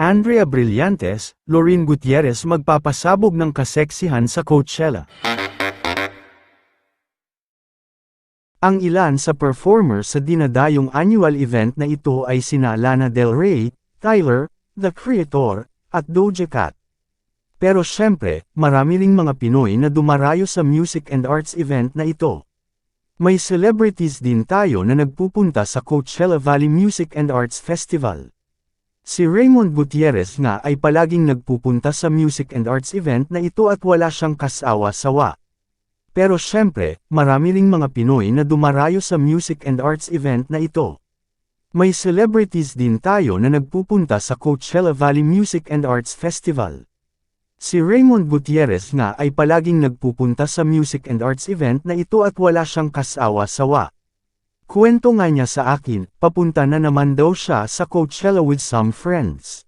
Andrea Brillantes, Lorin Gutierrez magpapasabog ng kaseksihan sa Coachella. Ang ilan sa performers sa dinadayong annual event na ito ay sina Lana Del Rey, Tyler, The Creator, at Doja Cat. Pero syempre, marami ring mga Pinoy na dumarayo sa music and arts event na ito. May celebrities din tayo na nagpupunta sa Coachella Valley Music and Arts Festival. Si Raymond Gutierrez nga ay palaging nagpupunta sa music and arts event na ito at wala siyang kasawa-sawa. Pero syempre, marami ring mga Pinoy na dumarayo sa music and arts event na ito. May celebrities din tayo na nagpupunta sa Coachella Valley Music and Arts Festival. Si Raymond Gutierrez nga ay palaging nagpupunta sa music and arts event na ito at wala siyang kasawa-sawa. Kwento nga niya sa akin, papunta na naman daw siya sa Coachella with some friends.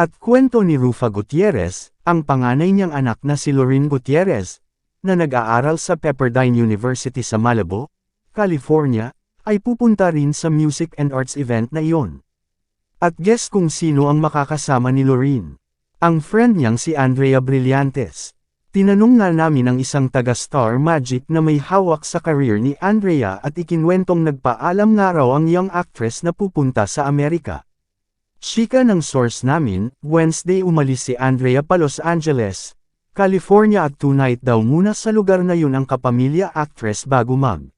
At kwento ni Rufa Gutierrez, ang panganay niyang anak na si Lorin Gutierrez, na nag-aaral sa Pepperdine University sa Malabo, California, ay pupunta rin sa music and arts event na iyon. At guess kung sino ang makakasama ni Lorin. Ang friend niyang si Andrea Brillantes. Tinanong nga namin ang isang taga Star Magic na may hawak sa career ni Andrea at ikinwentong nagpaalam nga raw ang young actress na pupunta sa Amerika. Chika ng source namin, Wednesday umalis si Andrea pa Los Angeles, California at tonight daw muna sa lugar na yun ang kapamilya actress bago mag.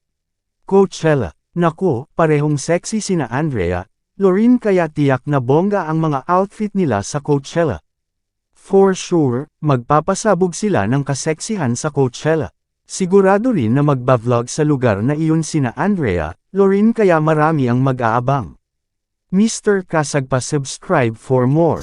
Coachella, nako, parehong sexy sina Andrea, Lorin kaya tiyak na bongga ang mga outfit nila sa Coachella. For sure, magpapasabog sila ng kaseksihan sa Coachella. Sigurado rin na magba-vlog sa lugar na iyon sina Andrea, Lorin kaya marami ang mag-aabang. Mr. Kasag pa subscribe for more.